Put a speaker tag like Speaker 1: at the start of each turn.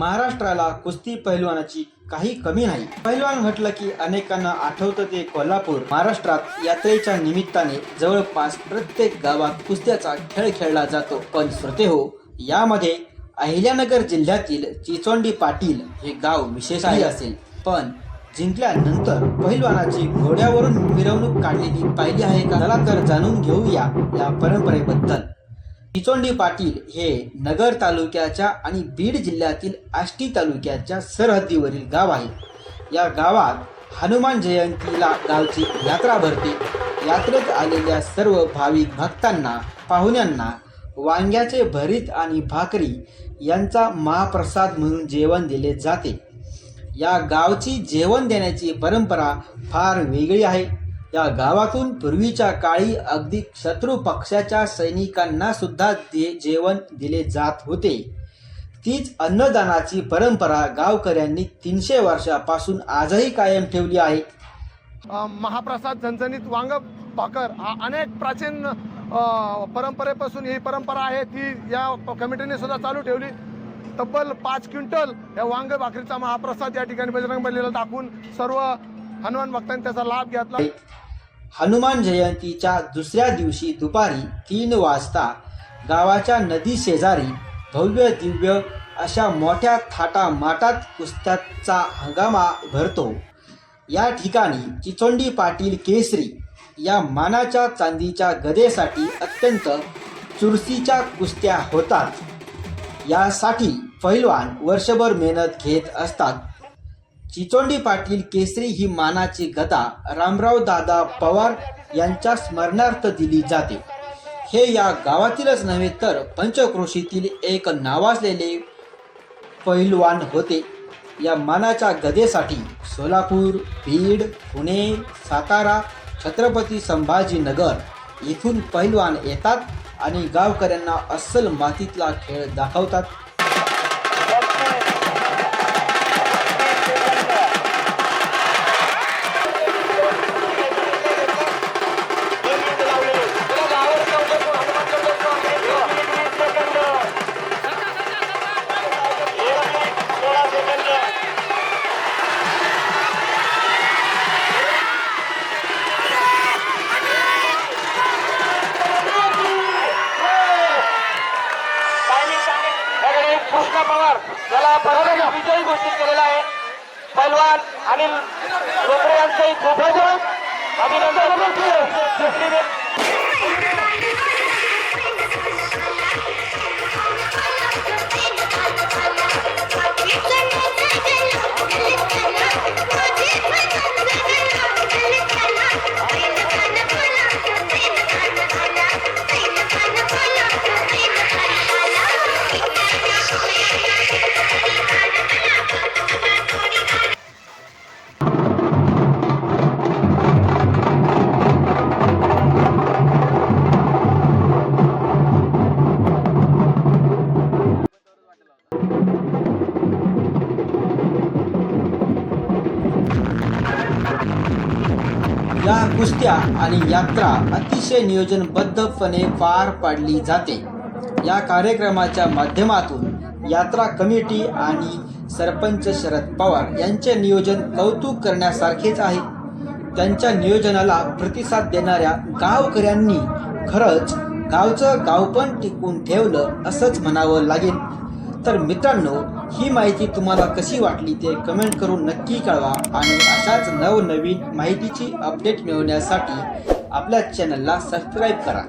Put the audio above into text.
Speaker 1: महाराष्ट्राला कुस्ती पैलवानाची काही कमी नाही. पैलवान म्हटलं की अनेकांना आठवतं ते कोल्हापूर. महाराष्ट्रात यात्रेच्या निमित्ताने जवळपास प्रत्येक गावात कुस्त्याचा खेळ खेळला जातो. पण श्रोते हो यामध्ये अहिल्यानगर जिल्ह्यातील चिचोंडी पाटील हे गाव विशेष आहे असेल. पण जिंकल्यानंतर पहिलवानाची घोड्यावरून मिरवणूक काढलेली पाहिली आहे का? चला तर जाणून घेऊया या परंपरेबद्दल. चिचोंडी पाटील हे नगर तालुक्याच्या आणि बीड जिल्ह्यातील आष्टी तालुक्याच्या सरहद्दीवरील गाव आहे. या गावात हनुमान जयंतीला गावची यात्रा भरते. यात्रेत आलेल्या सर्व भाविक भक्तांना पाहुण्यांना वांग्याचे भरीत आणि भाकरी यांचा महाप्रसाद म्हणून जेवण दिले जाते. या गावची जेवण देण्याची परंपरा फार वेगळी आहे. या गावातून पूर्वीच्या काळी अगदी शत्रू पक्षाच्या सैनिकांना सुद्धा दे जेवण दिले जात होते. तीच अन्नदानाची परंपरा गावकऱ्यांनी तीनशे वर्षापासून आजही कायम ठेवली आहे.
Speaker 2: महाप्रसाद झणझणीत वांग भाकर हा अनेक प्राचीन परंपरेपासून ही परंपरा आहे. ती या कमिटीने सुद्धा चालू ठेवली. तब्बल पाच क्विंटल या वांग भाकरीचा महाप्रसाद या ठिकाणी बजरंग बलीला दाखवून सर्व हनुमान भक्तांनी त्याचा लाभ घेतला.
Speaker 1: हनुमान जयंतीच्या दुसऱ्या दिवशी दुपारी तीन वाजता गावाच्या नदी शेजारी भव्य दिव्य अशा मोठ्या थाटा माटात कुस्त्याचा हंगामा भरतो. या ठिकाणी चिचोंडी पाटील केसरी या मानाच्या चांदीच्या गदेसाठी अत्यंत चुरसीच्या कुस्त्या होतात. यासाठी पैलवान वर्षभर मेहनत घेत असतात. चिचोंडी पाटील केसरी ही मानाची गदा रामराव दादा पवार यांच्या स्मरणार्थ दिली जाते. हे या गावातीलच नव्हे तर पंचक्रोशीतील एक नावाजलेले पैलवान होते. या मानाच्या गदेसाठी सोलापूर बीड पुणे सातारा छत्रपती संभाजीनगर इथून पैलवान येतात आणि गावकऱ्यांना अस्सल मातीतला खेळ दाखवतात.
Speaker 3: याकडे पवार याला परत विजयी घोषित केलेला आहे. पैलवान अनिल रोकडे यांचंही खूप अभिनंदन.
Speaker 1: या कुस्त्या आणि यात्रा अतिशय नियोजनबद्धपणे पार पाडली जाते. या कार्यक्रमाच्या माध्यमातून यात्रा कमिटी आणि सरपंच शरद पवार यांचे नियोजन कौतुक करण्यासारखेच आहे. त्यांच्या नियोजनाला प्रतिसाद देणाऱ्या गावकऱ्यांनी खरंच गावचं गावपण टिकून ठेवलं असंच म्हणावं लागेल. तर मित्रांनो ही माहिती तुम्हाला कशी वाटली ते कमेंट करून नक्की कळवा आणि अशाच नवनवीन माहितीची अपडेट मिळवण्यासाठी आपल्या चॅनलला सबस्क्राईब करा.